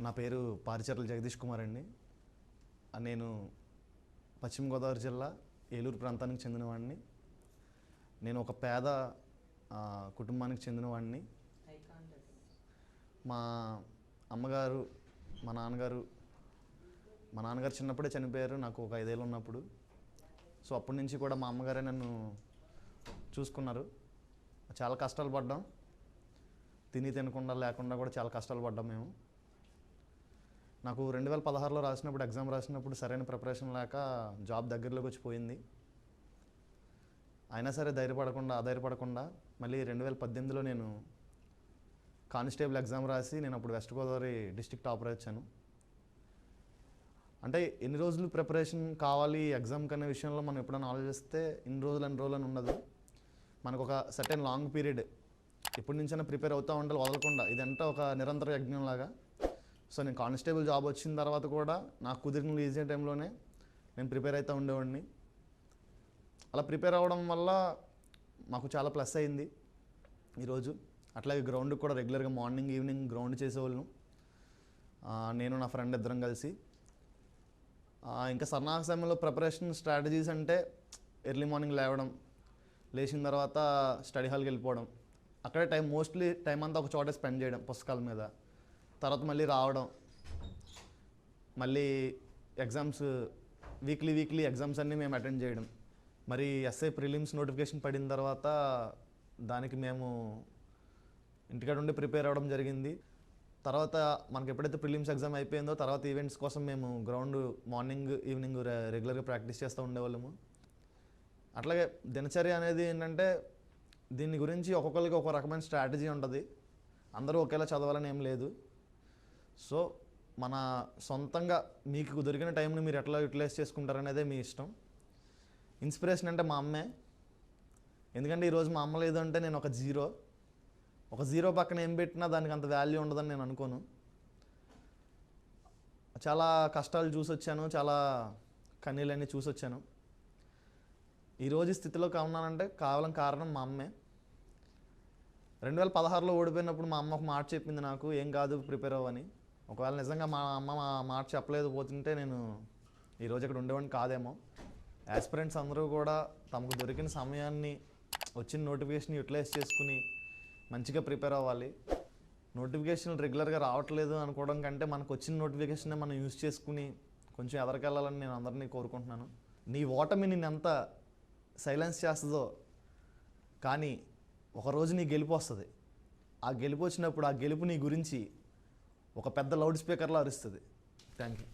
నా పేరు పారిచర్ల జగదీష్ కుమార్ అండి. నేను పశ్చిమ గోదావరి జిల్లా ఏలూరు ప్రాంతానికి చెందినవాడిని. నేను ఒక పేద కుటుంబానికి చెందినవాడిని. మా అమ్మగారు మా నాన్నగారు మా నాన్నగారు చిన్నప్పుడే చనిపోయారు నాకు ఒక ఐదేళ్ళు ఉన్నప్పుడు. సో అప్పటి నుంచి కూడా మా అమ్మగారే నన్ను చూసుకున్నారు. చాలా కష్టాలు పడ్డాం. తిని తినకుండా లేకుండా కూడా చాలా కష్టాలు పడ్డాం మేము. నాకు రెండు వేల పదహారులో రాసినప్పుడు ఎగ్జామ్ రాసినప్పుడు సరైన ప్రిపరేషన్ లేక జాబ్ దగ్గరలోకి వచ్చి పోయింది. అయినా సరే ధైర్యపడకుండా ఆధారపడకుండా మళ్ళీ రెండు వేల పద్దెనిమిదిలో నేను కానిస్టేబుల్ ఎగ్జామ్ రాసి నేను అప్పుడు వెస్ట్ గోదావరి డిస్టిక్ టాపర్ వచ్చాను. అంటే ఎన్ని రోజులు ప్రిపరేషన్ కావాలి ఎగ్జామ్ కనే విషయంలో మనం ఎప్పుడైనా ఆలోచిస్తే ఇన్ని రోజులు అన్ని రోజులు అని ఉండదు. మనకు ఒక సర్టెన్ లాంగ్ పీరియడ్ ఎప్పటి నుంచైనా ప్రిపేర్ అవుతూ ఉండాలి వదలకుండా. ఇదంతా ఒక నిరంతర యజ్ఞంలాగా. సో నేను కానిస్టేబుల్ జాబ్ వచ్చిన తర్వాత కూడా నాకు కుదిరిన ఈజీ టైంలోనే నేను ప్రిపేర్ అవుతూ ఉండేవాడిని. అలా ప్రిపేర్ అవ్వడం వల్ల మాకు చాలా ప్లస్ అయింది. ఈరోజు అట్లాగే గ్రౌండ్కి కూడా రెగ్యులర్గా మార్నింగ్ ఈవినింగ్ గ్రౌండ్ చేసేవాళ్ళం. నేను నా ఫ్రెండ్ ఇద్దరం కలిసి. ఇంకా సన్నాహ సమయంలో ప్రిపరేషన్ స్ట్రాటజీస్ అంటే ఎర్లీ మార్నింగ్ లేవడం లేచిన తర్వాత స్టడీ హాల్కి వెళ్ళిపోవడం. అక్కడే టైం మోస్ట్లీ టైం అంతా ఒక చోటే స్పెండ్ చేయడం పుస్తకాల మీద. తర్వాత మళ్ళీ రావడం. మళ్ళీ ఎగ్జామ్స్ వీక్లీ వీక్లీ ఎగ్జామ్స్ అన్నీ మేము అటెండ్ చేయడం. మరి ఎస్ఐ ప్రిలిమ్స్ నోటిఫికేషన్ పడిన తర్వాత దానికి మేము ఇంటికాడ ఉండి ప్రిపేర్ అవ్వడం జరిగింది. తర్వాత మనకి ఎప్పుడైతే ప్రిలిమ్స్ ఎగ్జామ్ అయిపోయిందో తర్వాత ఈవెంట్స్ కోసం మేము గ్రౌండ్ మార్నింగ్ ఈవినింగ్ రెగ్యులర్గా ప్రాక్టీస్ చేస్తూ ఉండేవాళ్ళము. అట్లాగే దినచర్య అనేది ఏంటంటే దీని గురించి ఒక్కొక్కరికి ఒక రకమైన స్ట్రాటజీ ఉంటుంది. అందరూ ఒకేలా చదవాలని ఏం లేదు. సో మన సొంతంగా మీకు దొరికిన టైంని మీరు ఎట్లా యూటిలైజ్ చేసుకుంటారనేదే మీ ఇష్టం. ఇన్స్పిరేషన్ అంటే మా అమ్మే. ఎందుకంటే ఈరోజు మా అమ్మ లేదు అంటే నేను ఒక జీరో. ఒక జీరో పక్కన ఏం పెట్టినా దానికి అంత వాల్యూ ఉండదని నేను అనుకోను. చాలా కష్టాలు చూసొచ్చాను చాలా కన్నీళ్ళన్నీ చూసొచ్చాను. ఈరోజు స్థితిలో ఉన్నానంటే కావలం కారణం మా అమ్మే. రెండు వేల పదహారులో ఓడిపోయినప్పుడు మా అమ్మ ఒక మాట చెప్పింది నాకు ఏం కాదు ప్రిపేర్ అవ్వని ఒకవేళ నిజంగా మా అమ్మ మా మాట చెప్పలేదు పోతుంటే నేను ఈరోజు ఇక్కడ ఉండేవాడిని కాదేమో. యాస్పిరెంట్స్ అందరూ కూడా తమకు దొరికిన సమయాన్ని వచ్చిన నోటిఫికేషన్ యూటిలైజ్ చేసుకుని మంచిగా ప్రిపేర్ అవ్వాలి. నోటిఫికేషన్ రెగ్యులర్గా రావట్లేదు అనుకోవడం కంటే మనకు వచ్చిన నోటిఫికేషన్నే మనం యూజ్ చేసుకుని కొంచెం ఎదరికెళ్ళాలని నేను అందరినీ కోరుకుంటున్నాను. నీ ఓటమి నేను ఎంత సైలెన్స్ చేస్తుందో కానీ ఒకరోజు నీ గెలుపు వస్తుంది. ఆ గెలుపు వచ్చినప్పుడు ఆ గెలుపు నీ గురించి ఒక పెద్ద లౌడ్ స్పీకర్లో అరుస్తుంది. Thank you